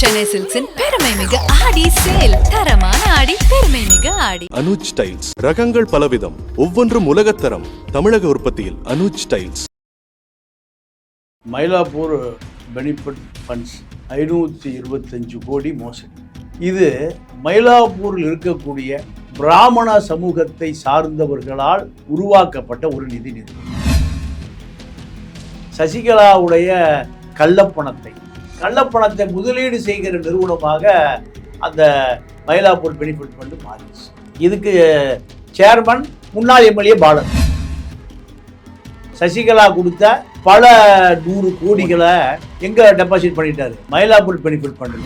சென்னை சில்க்ஸின் பெருமை மிகு ஆடி சேல். தரமான ஆடி பெருமை மிகு ஆடி. அனுஜ் டைல்ஸ். ரகங்கள் பலவிதம். ஒவ்வொன்றும் உலகத்தரம் தமிழக உற்பத்தியில் Anuj tiles. Mylapore benefit funds ஐநூற்றி இருபத்தஞ்சு கோடி மோசடி. இது மயிலாப்பூரில் இருக்கக்கூடிய பிராமண சமூகத்தை சார்ந்தவர்களால் உருவாக்கப்பட்ட ஒரு நிதி நிறுவனம். சசிகலாவுடைய கள்ளப்பணத்தை கள்ளப்பணத்தை முதலீடு செய்கிற நிறுவனமாக அந்த மயிலாப்பூர் பெனிஃபிட் ஃபண்டு மாறிடுச்சு இதுக்கு சேர்மன் முன்னாள் எம்எல்ஏ பாலன். சசிகலா கொடுத்த பல நூறு கோடிகளை எங்க டெபாசிட் பண்ணிட்டாரு? மயிலாப்பூர் பெனிஃபிட் ஃபண்டில்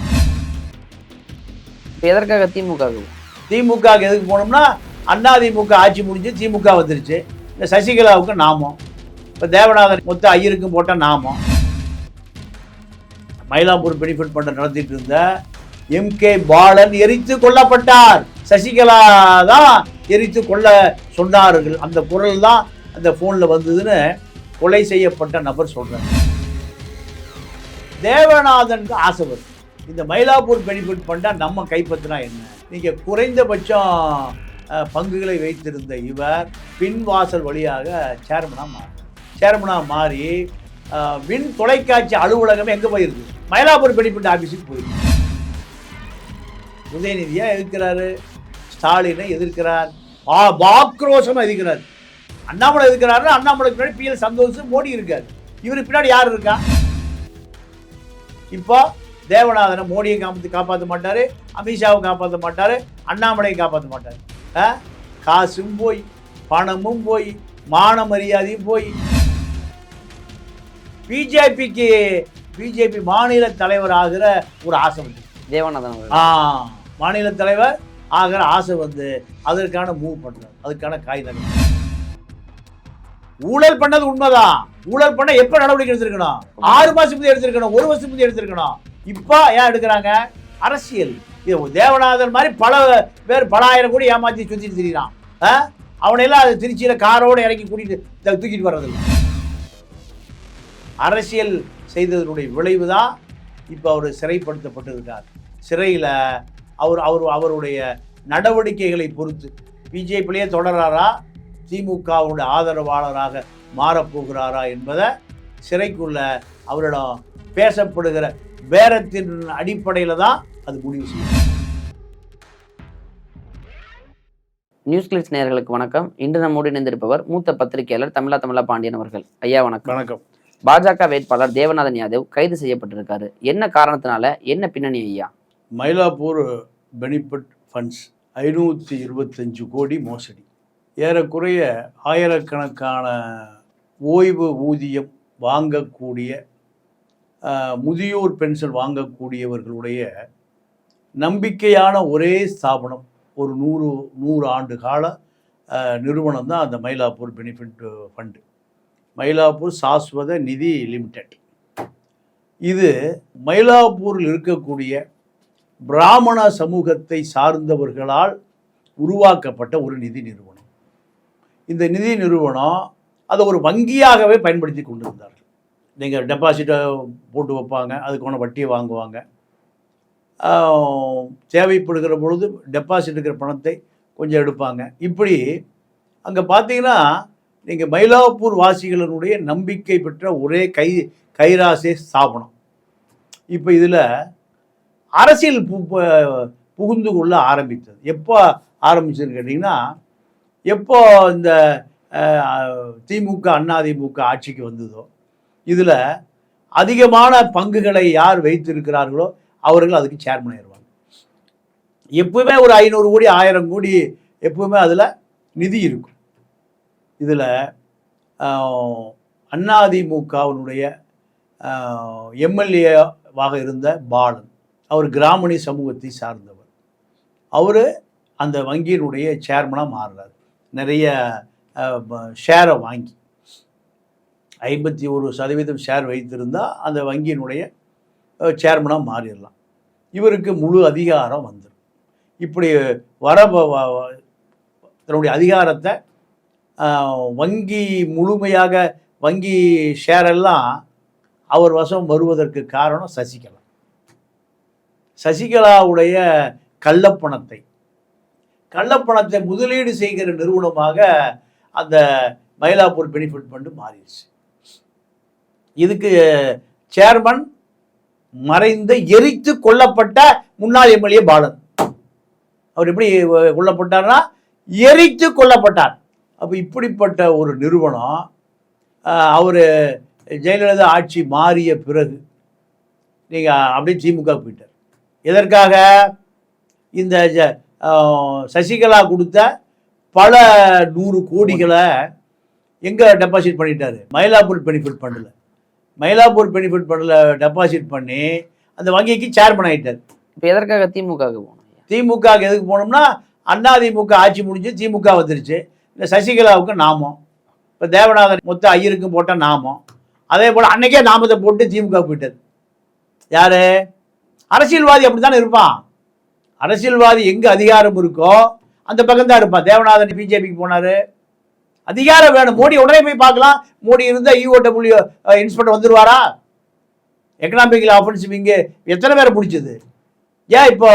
எதற்காக திமுக? திமுக க்கு எதுக்கு போனோம்னா அதிமுக ஆட்சி முடிஞ்சு திமுக வந்துருச்சு. இந்த சசிகலாவுக்கு நாமம். இப்போ தேவநாதன் மொத்த ஐயருக்கும் போட்ட நாமம். மயிலாப்பூர் பெனிஃபிட் ஃபண்டை நடத்திட்டு இருந்த எம் கே பாலன் எரித்து கொல்லப்பட்டார். சசிகலா தான் எரித்து கொள்ள சொன்னார்கள். அந்த குரல் தான் அந்த ஃபோனில் வந்ததுன்னு கொலை செய்யப்பட்ட நபர் சொல்கிறார் தேவநாதனுக்கு ஆசை வருது. இந்த மயிலாப்பூர் பெனிஃபிட் ஃபண்டா நம்ம கைப்பற்றினா என்ன? நீங்க குறைந்தபட்சம் அஹ், பங்குகளை வைத்திருந்த இவர் பின் வாசல் வழியாக சேர்மனாக மாறி சேர்மனாக மாறி மின் வின் தொலைக்காட்சி அலுவலகம் எங்கே போயிருக்கு? மயிலாப்பூர் பெனிஃபிட் ஆஃபீஸுக்கு போயிருக்கு. உதயநிதியாக எதிர்க்கிறாரு ஸ்டாலினை எதிர்க்கிறார் ஆ பாக்ரோஷமா எதிர்க்கிறார். அண்ணாமலை எதிர்க்கிறாரு அண்ணாமலைக்கு பின்னாடி பி எல் சந்தோஷ் மோடி இருக்கார். இவருக்கு பின்னாடி யார் இருக்கா? இப்போ தேவநாதனை மோடியை காப்பாற்ற காப்பாற்ற மாட்டாரு அமித்ஷாவை காப்பாற்ற மாட்டாரு அண்ணாமலையை காப்பாற்ற மாட்டாரு. காசும் போய் பணமும் போய் மான மரியாதையும் போய் பிஜேபிக்கு பிஜேபி மாநில தலைவர் ஆகிற ஒரு ஆசை வந்து. தேவநாதன் ஆ மாநில தலைவர் ஆகிற ஆசை வந்து அதற்கான மூவ் பண்றாரு. அதுக்கான காகிதம் ஊழல் பண்ணது உண்மைதான். ஊழல் பண்ண எப்ப நடவடிக்கை எடுத்திருக்கணும்? ஆறு மாசம் எடுத்திருக்கணும் ஒரு வருஷம் எடுத்திருக்கணும். இப்போ ஏன் எடுக்கிறாங்க? அரசியல். இது தேவநாதன் மாதிரி பல பேர் பல ஆயிரம் கோடி ஏமாத்தி சுத்திட்டு திரிகிறான்? அவனையெல்லாம் அது திருச்சியில காரோட இறக்கி கூட்டிட்டு தூக்கிட்டு வர்றதில்லை. அரசியல் செய்ததனுடைய விளைவு தான் இப்போ அவர் சிறைப்படுத்தப்பட்டிருக்கார். சிறையில் அவர் அவர் அவருடைய நடவடிக்கைகளை பொறுத்து பிஜேபியிலேயே தொடராரா? திமுகவுடைய ஆதரவாளராக மாறப்போகிறாரா என்பதை சிறைக்குள்ள அவரிடம் பேசப்படுகிற பேரத்தின் அடிப்படையில் தான் அது முடிவு செய்யும். நியூஸ் கிளிட்ஸ் நேயர்களுக்கு வணக்கம். இன்று நம்மோடு இணைந்திருப்பவர் மூத்த பத்திரிகையாளர் தமிழா தமிழா பாண்டியன் அவர்கள். ஐயா வணக்கம். வணக்கம். பாஜக வேட்பாளர் தேவநாதன் யாதவ் கைது செய்யப்பட்டிருக்காரு. என்ன காரணத்தினால? என்ன பின்னணி ஐயா? மயிலாப்பூர் பெனிஃபிட் ஃபண்ட்ஸ் ஐநூற்றி இருபத்தஞ்சு கோடி மோசடி. ஏறக்குறைய ஆயிரக்கணக்கான ஓய்வு ஊதியம் வாங்கக்கூடிய முதியோர் பென்ஷன் வாங்கக்கூடியவர்களுடைய நம்பிக்கையான ஒரே ஸ்தாபனம். ஒரு நூறு நூறு ஆண்டு கால நிறுவனம் தான் அந்த Mylapore benefit fund. Mylapore Saswatha Nidhi limited. இது மயிலாப்பூரில் இருக்கக்கூடிய பிராமண சமூகத்தை சார்ந்தவர்களால் உருவாக்கப்பட்ட ஒரு நிதி நிறுவனம். இந்த நிதி நிறுவனம் அதை ஒரு வங்கியாகவே பயன்படுத்தி கொண்டிருந்தார்கள். நீங்கள் டெபாசிட்டை போட்டு வைப்பாங்க அதுக்கான வட்டியை வாங்குவாங்க. தேவைப்படுகிற பொழுது டெபாசிட் இருக்கிற பணத்தை கொஞ்சம் எடுப்பாங்க. இப்படி அங்கே பார்த்தீங்கன்னா நீங்கள் மயிலாப்பூர் வாசிகளினுடைய நம்பிக்கை பெற்ற ஒரே கை கைராசே ஸ்தாபனம் இப்போ இதில் அரசியல் பு புகுந்து கொள்ள ஆரம்பித்தது. எப்போ ஆரம்பிச்சதுன்னு கேட்டிங்கன்னா எப்போ இந்த திமுக அண்ணா திமுக ஆட்சிக்கு வந்ததோ இதில் அதிகமான பங்குகளை யார் வைத்திருக்கிறார்களோ அவர்கள் அதுக்கு சேர்மன் ஆயிடுவாங்க எப்பவுமே ஒரு ஐநூறு கோடி ஆயிரம் கோடி எப்பவுமே அதில் நிதி இருக்கும். இதில் அதிமுகவினுடைய எம்எல்ஏவாக இருந்த பாலன் அவர் கிராமணி சமூகத்தை சார்ந்தவர். அவர் அந்த வங்கியினுடைய சேர்மனாக மாறுறார். நிறைய ஷேரை வாங்கி ஐம்பத்தி ஒரு சதவீதம் ஷேர் வைத்திருந்தால் அந்த வங்கியினுடைய சேர்மனாக மாறிடலாம். இவருக்கு முழு அதிகாரம் வந்துடும் இப்படி வர வ- தன்னுடைய அதிகாரத்தை வங்கி முழுமையாக வங்கி ஷேரெல்லாம் அவர் வசம் வருவதற்கு காரணம் சசிகலா. சசிகலாவுடைய கள்ளப்பணத்தை. கள்ளப்பணத்தை முதலீடு செய்கிற நிறுவனமாக அந்த மயிலாப்பூர் பெனிஃபிட் ஃபண்டு மாறிடுச்சு. இதுக்கு சேர்மன் மறைந்த எரித்து கொல்லப்பட்ட முன்னாள் எம்எல்ஏ பாலன். அவர் எப்படி கொல்லப்பட்டார்னா எரித்து கொல்லப்பட்டார். அப்போ இப்படிப்பட்ட ஒரு நிறுவனம் அவர் ஜெயலலிதா ஆட்சி மாறிய பிறகு நீங்கள் அப்படியே திமுக போயிட்டார். எதற்காக? இந்த சசிகலா கொடுத்த பல நூறு கோடிகளை எங்கே டெபாசிட் பண்ணிட்டாரு? மயிலாப்பூர் பெனிஃபிட் ஃபண்டில் மயிலாப்பூர் பெனிஃபிட் ஃபண்டில் டெபாசிட் பண்ணி அந்த வங்கிக்கு சேர்மன் ஆயிட்டார். இப்போ எதற்காக திமுகவுக்கு போகணும் ஐயா? திமுக க்கு எதுக்கு போனோம்னா அண்ணா திமுக ஆட்சி முடிஞ்சு திமுக வந்துருச்சு. இந்த சசிகலாவுக்கு நாமம். இப்போ தேவநாதன் மொத்த ஐயருக்கும் போட்டால் நாமம். அதே போல் அன்னைக்கே நாமத்தை போட்டு திமுக போயிட்டது. யார்? அரசியல்வாதி அப்படி தானே இருப்பான். அரசியல்வாதி எங்கே அதிகாரம் இருக்கோ அந்த பக்கம் தான் இருப்பான். தேவநாதன் பிஜேபிக்கு போனார். அதிகாரம் வேணும். மோடி உடனே போய் பார்க்கலாம். மோடி இருந்தால் இஓடபிள்யூ இன்ஸ்பெக்டர் வந்துடுவாரா எக்கனாமிக்கல் ஆஃபென்சிவ் இங்கே எத்தனை பேரை பிடிச்சது? ஏன் இப்போ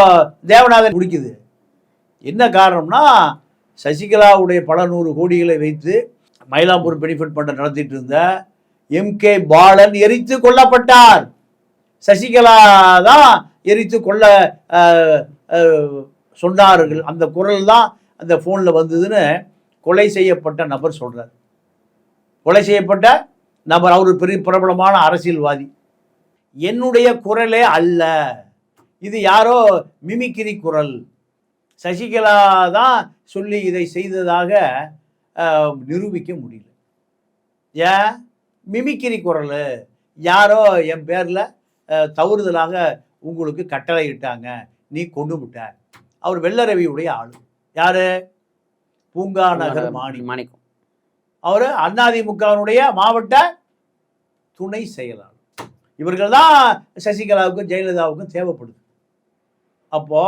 தேவநாதன் பிடிக்குது? என்ன காரணம்னா சசிகலாவுடைய பல நூறு கோடிகளை வைத்து மயிலாப்பூர் பெனிஃபிட் ஃபண்டை நடத்திட்டு இருந்த எம்கே பாலன் எரித்து கொல்லப்பட்டார். சசிகலா தான் எரித்து கொல்ல சொன்னார்கள். அந்த குரல் தான் அந்த ஃபோனில் வந்ததுன்னு கொலை செய்யப்பட்ட நபர் சொல்கிறார் கொலை செய்யப்பட்ட நபர் அவர் பெரிய பிரபலமான அரசியல்வாதி. என்னுடைய குரலே அல்ல. இது யாரோ மிமிக்கிரி குரல். சசிகலா தான் சொல்லி இதை செய்ததாக நிரூபிக்க முடியல. ஏன் மிமிக்கிரி குரல். யாரோ என் பேரில் தவறுதலாக உங்களுக்கு கட்டளை இட்டாங்க நீ கொண்டு விட்ட அவர் வெள்ளரவியுடைய ஆளு. யாரு? பூங்கா நகர் மாணி மாணிக்கம். அவர் அதிமுகவினுடைய மாவட்ட துணை செயலாளர். இவர்கள் தான் சசிகலாவுக்கும் ஜெயலலிதாவுக்கும் தேவைப்படுது. அப்போ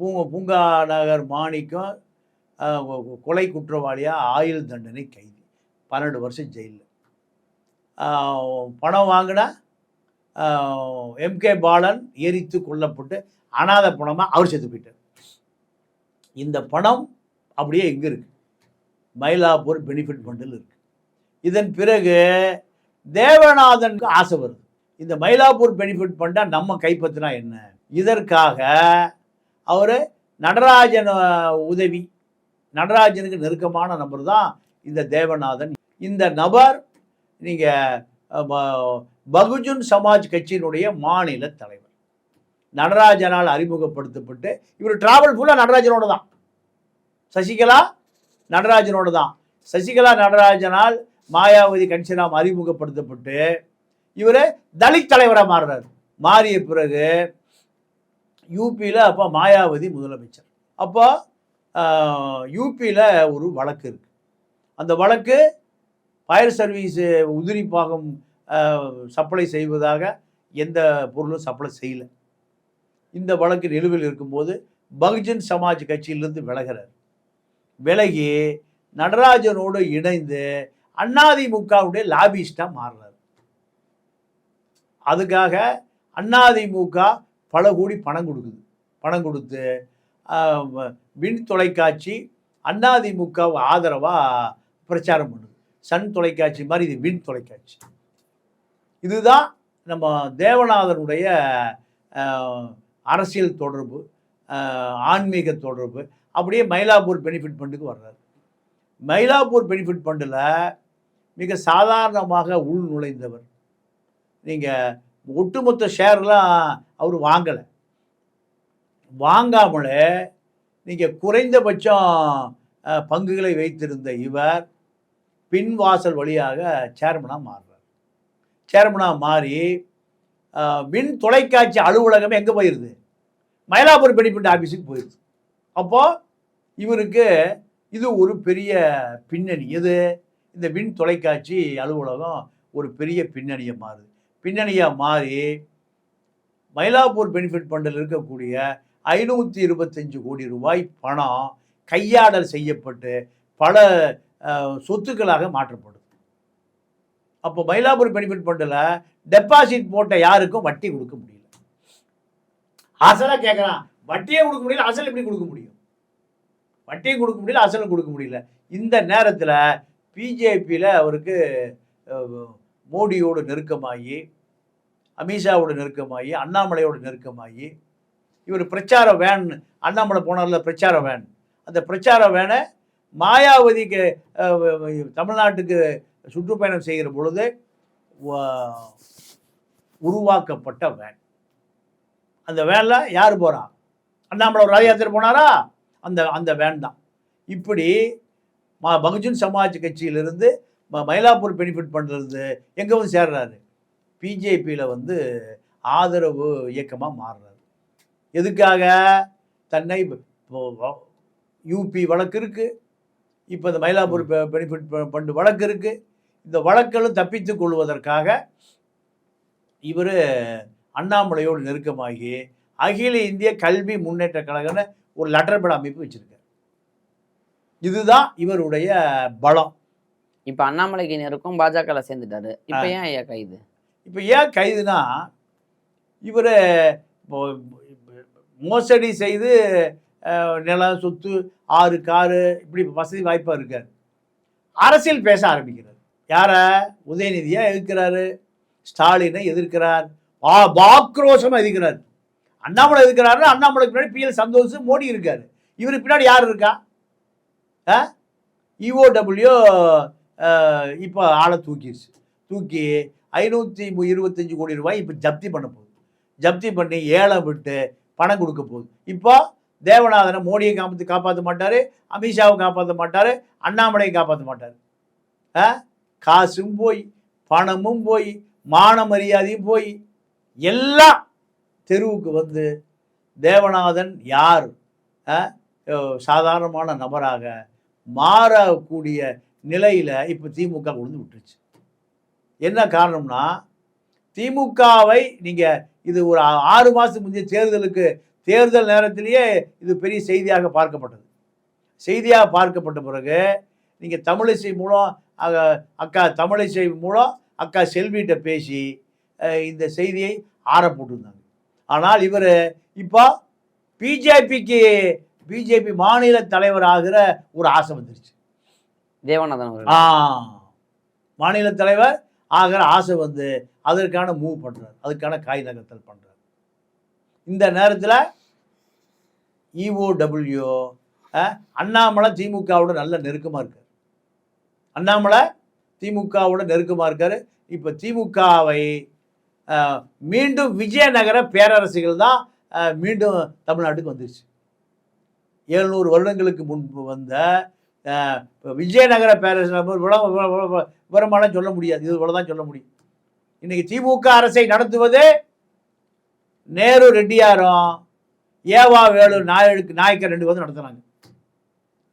பூங்க பூங்கா நகர் மாணிக்கம் கொலை குற்றவாளியாக ஆயுள் தண்டனை கைதி. பன்னெண்டு வருஷம் ஜெயிலில் பணம் வாங்கின எம்கே பாலன் எரித்து கொல்லப்பட்டு அனாதை பணமாக அவர் செத்து போயிட்டார். இந்த பணம் அப்படியே எங்கே இருக்குது மயிலாப்பூர் பெனிஃபிட் ஃபண்டில் இருக்குது இதன் பிறகு தேவநாதனுக்கு ஆசை வருது. இந்த மயிலாப்பூர் பெனிஃபிட் ஃபண்டை நம்ம கைப்பற்றினா என்ன? இதற்காக அவர் நடராஜன் உதவி நடராஜனுக்கு நெருக்கமான நபர் தான் இந்த தேவநாதன். இந்த நபர் நீங்கள் பகுஜன் சமாஜ் கட்சியினுடைய மாநில தலைவர். நடராஜனால் அறிமுகப்படுத்தப்பட்டு இவர் டிராவல் ஃபுல்லாக நடராஜனோட தான். சசிகலா நடராஜனோட தான். சசிகலா நடராஜனால் மாயாவதி கன்சிராம் அறிமுகப்படுத்தப்பட்டு இவர் தலித் தலைவராக மாறுறாரு. மாறிய பிறகு யூபியில் அப்போ மாயாவதி முதலமைச்சர். அப்போ யூபியில் ஒரு வழக்கு இருக்கு. அந்த வழக்கு ஃபயர் சர்வீஸ் உதிரி பாகம் சப்ளை செய்வதாக எந்த பொருளும் சப்ளை செய்யலை. இந்த வழக்கு நிலுவையில் இருக்கும்போது பகுஜன் சமாஜ் கட்சியிலிருந்து விலகிறார். விலகி நடராஜனோடு இணைந்து அதிமுகவுடைய லாபிஸ்டாக மாறுறார். அதுக்காக அதிமுக பல கோடி பணம் கொடுக்குது. பணம் கொடுத்து ஆஹ், தொலைக்காட்சி அதிமுக ஆதரவாக பிரச்சாரம் பண்ணுது. சன் தொலைக்காட்சி மாதிரி இது வின் தொலைக்காட்சி. இதுதான் நம்ம தேவநாதனுடைய அரசியல் தொடர்பு ஆன்மீக தொடர்பு. அப்படியே மயிலாப்பூர் பெனிஃபிட் ஃபண்டுக்கு வர்றாரு. மயிலாப்பூர் பெனிஃபிட் ஃபண்டில் மிக சாதாரணமாக உள் நுழைந்தவர் நீங்கள் ஒட்டுமொத்த ஷேர்லாம் அவர் வாங்கலை. வாங்காமலே நீங்கள் குறைந்தபட்சம் பங்குகளை வைத்திருந்த இவர் பின்வாசல் வழியாக சேர்மனாக மாறுறார். சேர்மனாக மாறி மின் தொலைக்காட்சி அலுவலகம் எங்கே போயிருது? மயிலாப்பூர் பெனிஃபிட் ஆஃபீஸுக்கு போயிருது. அப்போது இவருக்கு இது ஒரு பெரிய பின்னணி. எது? இந்த மின் தொலைக்காட்சி அலுவலகம் ஒரு பெரிய பின்னணியை மாறுது. பின்னணியாக மாறி மயிலாப்பூர் பெனிஃபிட் ஃபண்டில் இருக்கக்கூடிய ஐநூற்றி இருபத்தஞ்சு கோடி ரூபாய் பணம் கையாடல் செய்யப்பட்டு பல சொத்துக்களாக மாற்றப்படுது அப்போ மயிலாப்பூர் பெனிஃபிட் ஃபண்டில் டெபாசிட் போட்ட யாருக்கும் வட்டி கொடுக்க முடியல. அசலாக கேட்குறான் வட்டியே கொடுக்க முடியல அசல் எப்படி கொடுக்க முடியும்? வட்டியும் கொடுக்க முடியல அசலும் கொடுக்க முடியல. இந்த நேரத்தில் பிஜேபியில் அவருக்கு மோடியோடு நெருக்கமாகி அமித்ஷாவோட நெருக்கமாகி அண்ணாமலையோட நெருக்கமாகி இவர் பிரச்சார வேன் அண்ணாமலை போனார்ல பிரச்சார வேன். அந்த பிரச்சார வேனை மாயாவதிக்கு தமிழ்நாட்டுக்கு சுற்றுப்பயணம் செய்கிற பொழுது உருவாக்கப்பட்ட வேன். அந்த வேனில் யார் போகிறா அண்ணாமலை ஒரு ரத யாத்திரை போனாரா? அந்த அந்த வேன் தான். இப்படி மா பகுஜன் சமாஜ் கட்சியிலிருந்து மயிலாப்பூர் பெனிஃபிட் ஃபண்ட்லேருந்து எங்கே வந்து சேர்றாரு? பிஜேபியில் வந்து ஆதரவு இயக்கமாக மாறுறாரு. எதுக்காக? தன்னை யூபி வழக்கு இருக்குது இப்போ இந்த மயிலாப்பூர் பெனிஃபிட் ஃபண்டு வழக்கு இருக்குது இந்த வழக்குகளும் தப்பித்துக் கொள்வதற்காக இவர் அண்ணாமலையோடு நெருக்கமாகி அகில இந்திய கல்வி முன்னேற்ற கழகம்னு ஒரு லெட்டர் பேட் அமைப்பு வச்சிருக்காரு. இதுதான் இவருடைய பலம். இப்ப அண்ணாமலைக்கு நெருக்கம் பாஜகல சேர்ந்துட்டாரு. இப்ப ஏன் ஐயா கைது? இப்போ ஏன் கைதுனா இவர் மோசடி செய்து நிலம் சொத்து ஆறு காரு இப்படி வசதி வாய்ப்பாக இருக்கார். அரசியல் பேச ஆரம்பிக்கிறார். யாரை? உதயநிதியை எதிர்க்கிறாரு. ஸ்டாலினை எதிர்க்கிறார். ஆ பாக்ரோஷமாக எதிர்க்கிறார். அண்ணாமலை எதிர்க்கிறாரு அண்ணாமலைக்கு பின்னாடி பிஎல் சந்தோஷ் மோடி இருக்காரு. இவருக்கு பின்னாடி யார் இருக்கா? இஓடபிள்யூ இப்போ ஆளை தூக்கிடுச்சு தூக்கி ஐநூற்றி இருபத்தஞ்சு கோடி ரூபாய் இப்போ ஜப்தி பண்ண போகுது. ஜப்தி பண்ணி ஏழை விட்டு பணம் கொடுக்க போகுது. இப்போ தேவநாதனை மோடியை காப்பாற்றி காப்பாற்ற மாட்டார் அமித்ஷாவை காப்பாற்ற மாட்டார் அண்ணாமலையை காப்பாற்ற மாட்டார். ஆ? காசும் போய் பணமும் போய் மான மரியாதையும் போய் எல்லாம் தெருவுக்கு வந்து தேவநாதன் யார்? ஆ? சாதாரணமான நபராக மாறக்கூடிய நிலையில் இப்போ திமுக கொண்டு விட்டுருச்சு. என்ன காரணம்னா திமுகவை நீங்கள் இது ஒரு ஆறு மாதத்துக்கு முந்தைய தேர்தலுக்கு தேர்தல் நேரத்திலேயே இது பெரிய செய்தியாக பார்க்கப்பட்டது. செய்தியாக பார்க்கப்பட்ட பிறகு நீங்கள் தமிழிசை மூலம் அக்கா தமிழிசை மூலம் அக்கா செல்விகிட்ட பேசி இந்த செய்தியை ஆற போட்டிருந்தாங்க. ஆனால் இவர் இப்போ பிஜேபிக்கு பிஜேபி மாநில தலைவர் ஆகிற ஒரு ஆசை வந்துருச்சு. தேவநாதன் அவர்கள். ஆ மாநில தலைவர் ஆகிற ஆசை வந்து அதற்கான மூவ் பண்ணுறார் அதுக்கான காய் நகர்த்தல் பண்ணுறார் இந்த நேரத்தில் இஓடபிள்யூ அண்ணாமலை திமுகவோட நல்ல நெருக்கமாக இருக்கார். அண்ணாமலை திமுகவோட நெருக்கமாக இருக்கார். இப்போ திமுகவை மீண்டும் விஜயநகர பேரரசுகள் தான் மீண்டும் தமிழ்நாட்டுக்கு வந்துருச்சு. எழுநூறு வருடங்களுக்கு முன்பு வந்த விஜயநகர பேரரசு விவரமெல்லாம் சொல்ல முடியாது. இது இவ்வளோ தான் சொல்ல முடியும். இன்றைக்கி திமுக அரசை நடத்துவது நேரு ரெட்டியாரும் ஏவா வேலு நாயக்கு நாயக்கர் ரெண்டு பேரும் நடத்துனாங்க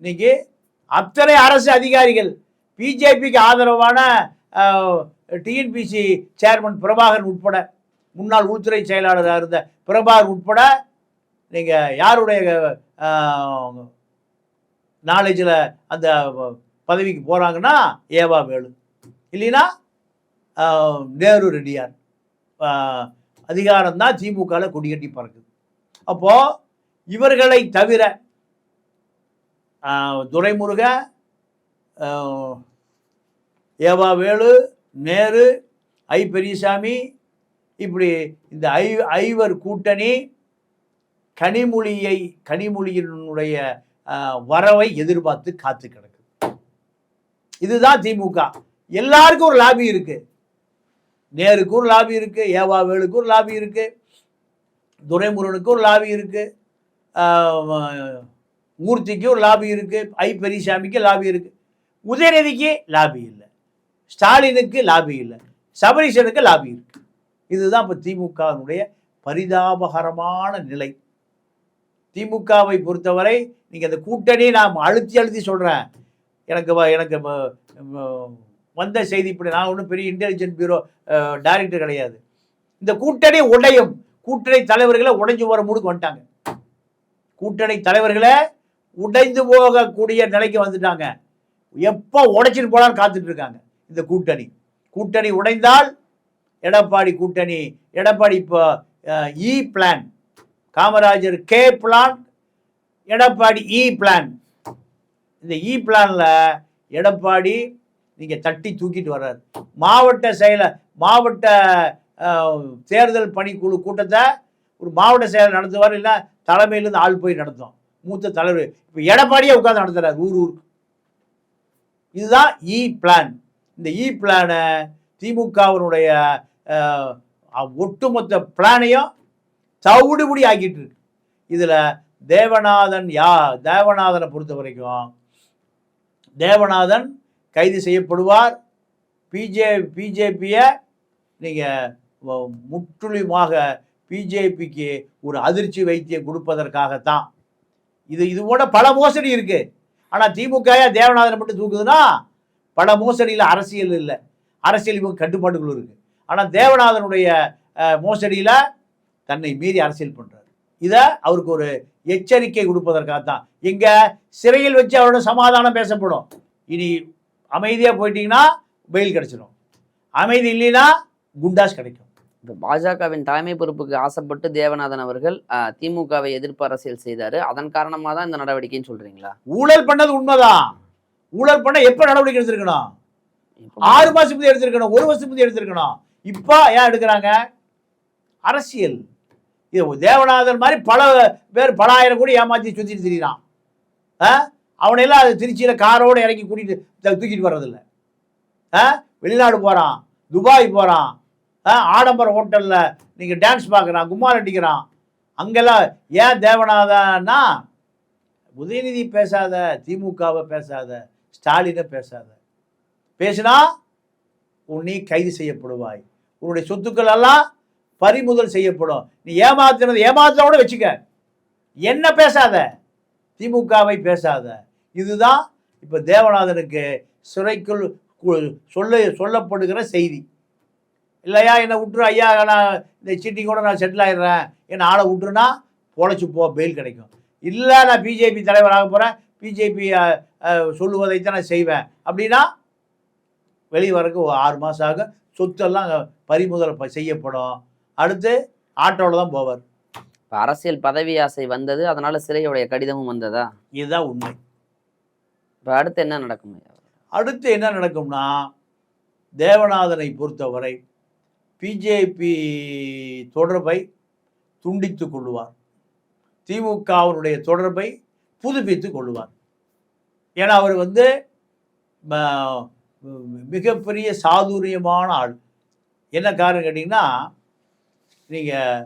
இன்னைக்கு அத்தனை அரசு அதிகாரிகள் பிஜேபிக்கு ஆதரவான டிஎன்பிசி சேர்மன் பிரபாகரன் உட்பட முன்னாள் உள்துறை செயலாளராக இருந்த பிரபாகர் உட்பட நீங்கள் யாருடைய நாலேஜில் அந்த பதவிக்கு போகிறாங்கன்னா ஏவா வேலு. இல்லைன்னா நேரு ரெட்டியார். அதிகாரம் தான் திமுகவில் கொடிகட்டி பறக்குது. அப்போது இவர்களை தவிர துரைமுருக துரைமுருகன் ஏவா வேலு நேரு ஐ பெரியசாமி இப்படி இந்த ஐ ஐவர் கூட்டணி கனிமொழியை கனிமொழியினுடைய வரவை எதிர்பார்த்து காத்து கிடக்கு. இதுதான் திமுக. எல்லாருக்கும் ஒரு லாபி இருக்கு. நேருக்கு ஒரு லாபி இருக்கு. ஏவாவேலுக்கும் ஒரு லாபி இருக்கு. துரைமுருகனுக்கு ஒரு லாபி இருக்கு. மூர்த்திக்கும் மூர்த்திக்கு ஒரு லாபி இருக்கு. ஐ பெரியசாமிக்கு லாபி இருக்கு. உதயநிதிக்கு லாபி இல்லை. ஸ்டாலினுக்கு லாபி இல்லை. சபரீஷனுக்கு லாபி இருக்கு. இதுதான் இப்போ திமுகவினுடைய பரிதாபகரமான நிலை. திமுகவை பொறுத்தவரை நீங்கள் அந்த கூட்டணி நான் அழுத்தி அழுத்தி சொல்கிறேன் எனக்கு வ- எனக்கு வந்த செய்தி இப்படி நான் ஒன்றும் பெரிய இன்டெலிஜென்ட் பியூரோ டைரக்டர் கிடையாது. இந்த கூட்டணி உடையும். கூட்டணி தலைவர்களை உடைஞ்சு போகிற மூடுக்கு வந்துட்டாங்க. கூட்டணி தலைவர்களை உடைந்து போகக்கூடிய நிலைக்கு வந்துட்டாங்க. எப்போ உடைச்சிட்டு போனாலும் காத்துட்டு இருக்காங்க இந்த கூட்டணி. கூட்டணி உடைந்தால் எடப்பாடி கூட்டணி எடப்பாடி இப்போ E plan e Kamarajar K plan Edappadi E plan. இந்த இ பிளானில் எடப்பாடி நீங்கள் தட்டி தூக்கிட்டு வர்றாரு. மாவட்ட செயல மாவட்ட தேர்தல் பணிக்குழு கூட்டத்தை ஒரு மாவட்ட செயலர் நடத்துவார் இல்லை தலைமையிலேருந்து ஆள் போய் நடத்தும். மூத்த தலைவர் இப்போ எடப்பாடியே உட்காந்து நடத்துகிறார் ஊர் ஊருக்கு. இதுதான் இ பிளான். இந்த இ பிளானை திமுகவினுடைய ஒட்டுமொத்த பிளானையும் சவுடுபுடி ஆக்கிட்டு இருக்கு. இதில் தேவநாதன் யா தேவநாதனை பொறுத்த வரைக்கும் தேவநாதன் கைது செய்யப்படுவார். பிஜே பிஜேபியை நீங்கள் முற்றிலுமாக பிஜேபிக்கு ஒரு அதிர்ச்சி வைத்தியம் கொடுப்பதற்காகத்தான். இது இது கூட பல மோசடி இருக்குது ஆனால் திமுக தேவநாதனை மட்டும் தூக்குதுன்னா பல மோசடியில் அரசியல் இல்லை. அரசியல் இவங்க கட்டுப்பாடுகள் இருக்குது ஆனால் தேவநாதனுடைய மோசடியில் தன்னை மீறி அரசியல் பண்றாரு. இதை அவருக்கு ஒரு எச்சரிக்கை கொடுப்பதற்காகத்தான் இங்க சிறையில் வச்சு அவரோட சமாதானம் பேசப்படும். இனி அமைதியா போயிட்டீங்கன்னா பெயில் கிடைச்சிடும் அமைதி இல்லைன்னா குண்டாஸ் கிடைக்கும். இப்போ பாஜகவின் தலைமை பொறுப்புக்கு ஆசைப்பட்டு தேவநாதன் அவர்கள் திமுகவை எதிர்ப்பு அரசியல் செய்தாரு. அதன் காரணமாக தான் இந்த நடவடிக்கைன்னு சொல்றீங்களா? ஊழல் பண்ணது உண்மைதான். ஊழல் பண்ண எப்ப நடவடிக்கை எடுத்திருக்கணும்? ஆறு மாசத்துக்கு முந்தைய எடுத்திருக்கணும் ஒரு வருஷத்துக்கு எடுத்திருக்கணும். இப்போ ஏன் எடுக்கிறாங்க? அரசியல். இது தேவநாதன் மாதிரி பல பேர் பல ஆயிரம் கோடி ஏமாற்றி சுற்றிட்டு திரியிறான் ஆ? அவனையெல்லாம் அது திருச்சியில் காரோடு இறக்கி கூட்டிகிட்டு த- தூக்கிட்டு வர்றதில்ல ஆ? வெளிநாடு போகிறான் துபாய் போகிறான் ஆ? ஆடம்பர ஹோட்டலில் நீங்கள் டான்ஸ் பார்க்குறான் கும்மார் அடிக்கிறான் அங்கெல்லாம் ஏன் தேவநாதன்னா உதயநிதி பேசாத திமுகவை பேசாத ஸ்டாலினை பேசாத பேசினா உன்னை கைது செய்யப்படுவாய் உன்னுடைய சொத்துக்கள் எல்லாம் பறிமுதல் செய்யப்படும். நீ ஏமாத்தினது ஏமாத்தினோட வச்சுக்க. என்ன பேசாத? திமுகவை பேசாத. இதுதான் இப்போ தேவநாதனுக்கு சிறைக்குள் சொல்ல சொல்லப்படுகிற செய்தி. இல்லையா? என்னை விட்டுரு ஐயா நான் இந்த சீட்டிங்கோட நான் செட்டில் ஆயிடுறேன். என்னை ஆளை விட்டுருனா பொழைச்சி போ பெயில் கிடைக்கும். இல்லை நான் பிஜேபி தலைவராக போகிறேன் பிஜேபி சொல்லுவதைத்தான் நான் செய்வேன். அப்படின்னா வெளியே வரக்கு ஒரு ஆறு மாதம் ஆகும். சொத்தெல்லாம் பறிமுதல் செய்யப்படும். அடுத்து ஆட்டோவில் தான் போவார். இப்ப அரசியல் பதவி ஆசை வந்தது அதனால சிறையுடைய கடிதமும் வந்ததா? இதுதான் உண்மை. இப்போ அடுத்து என்ன நடக்கும்? அடுத்து என்ன நடக்கும்னா தேவநாதனை பொறுத்தவரை பிஜேபி தொடர்பை துண்டித்து கொள்ளுவார். திமுகவினுடைய தொடர்பை புதுப்பித்து கொள்ளுவார். ஏன்னா அவர் வந்து மிகப்பெரிய சாதுரியமான ஆள். என்ன காரணம் கேட்டிங்கன்னா நீங்கள்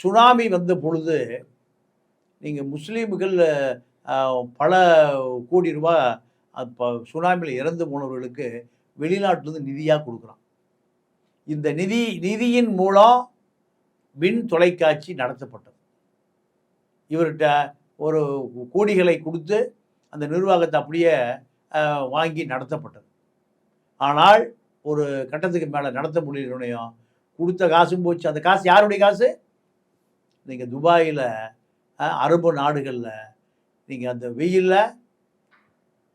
சுனாமி வந்த பொழுது நீங்கள் முஸ்லீம்கள் பல கோடி ரூபாய் சுனாமியில் இறந்து போனவர்களுக்கு வெளிநாட்டிலிருந்து நிதியாக கொடுக்குறான். இந்த நிதி நிதியின் மூலம் மின் தொலைக்காட்சி நடத்தப்பட்டது. இவர்கிட்ட ஒரு கோடிகளை கொடுத்து அந்த நிர்வாகத்தை அப்படியே வாங்கி நடத்தப்பட்டது. ஆனால் ஒரு கட்டத்துக்கு மேலே நடத்த முடியலையும் கொடுத்த காசும் போச்சு. அந்த காசு யாருடைய காசு? நீங்கள் துபாயில் அரபு நாடுகளில் நீங்கள் அந்த வெயிலில்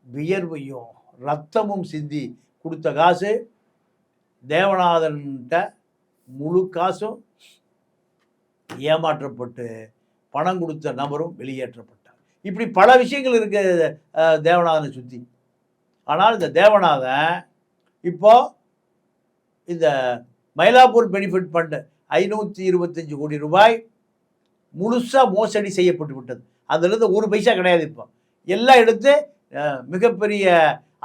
வியர்வையும் ரத்தமும் சிந்தி கொடுத்த காசு தேவநாதன்கிட்ட முழு காசும் ஏமாற்றப்பட்டு பணம் கொடுத்த நபரும் வெளியேற்றப்பட்டார். இப்படி பல விஷயங்கள் இருக்கு தேவநாதனை சுற்றி ஆனால் இந்த தேவநாதன் இப்போ இந்த மயிலாப்பூர் பெனிஃபிட் ஃபண்டு ஐநூற்றி இருபத்தஞ்சு கோடி ரூபாய் முழுசாக மோசடி செய்யப்பட்டு விட்டது. அதுலேருந்து ஒரு பைசா கிடையாது இப்போ. எல்லாம் எடுத்து மிகப்பெரிய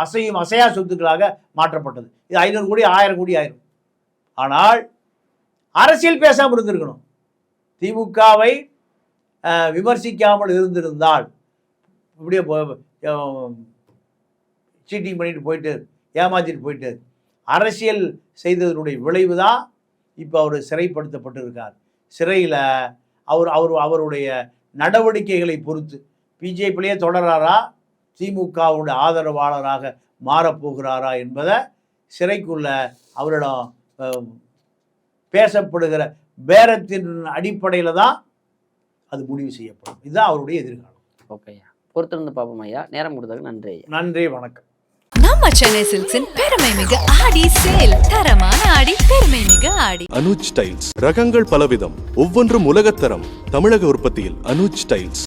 அசையும் அசையா சொத்துக்களாக மாற்றப்பட்டது. இது ஐநூறு கோடி ஆயிரம் கோடி ஆயிரும். ஆனால் அரசியல் பேசாமல் இருந்திருக்கணும். திமுகவை விமர்சிக்காமல் இருந்திருந்தால் இப்படியே சீட்டிங் பண்ணிட்டு போயிட்டு ஏமாத்திட்டு போயிட்டு அரசியல் செய்ததனுடைய விளைவு தான் இப்போ அவர் சிறைப்படுத்தப்பட்டு இருக்கார் சிறையில் அவர் அவர் அவருடைய நடவடிக்கைகளை பொறுத்து பிஜேபியிலே தொடராரா? திமுகவுடைய ஆதரவாளராக மாறப்போகிறாரா என்பதை சிறைக்குள்ள அவரிடம் பேசப்படுகிற பேரத்தின் அடிப்படையில் தான் அது முடிவு செய்யப்படும். இதுதான் அவருடைய எதிர்காலம். ஓகே ஐயா பொறுத்திருந்து பார்ப்போம் ஐயா. நேரம் கொடுத்ததுக்கு நன்றி நன்றி வணக்கம். நம்ம சென்னை சில்க்ஸின் பெருமை மிகு ஆடி சேல். தரமான ஆடி பெருமை மிகு ஆடி. அனுஜ் ஸ்டைல்ஸ் ரகங்கள் பலவிதம். ஒவ்வொன்றும் உலகத்தரம். தமிழக உற்பத்தியில் அனுஜ் ஸ்டைல்ஸ்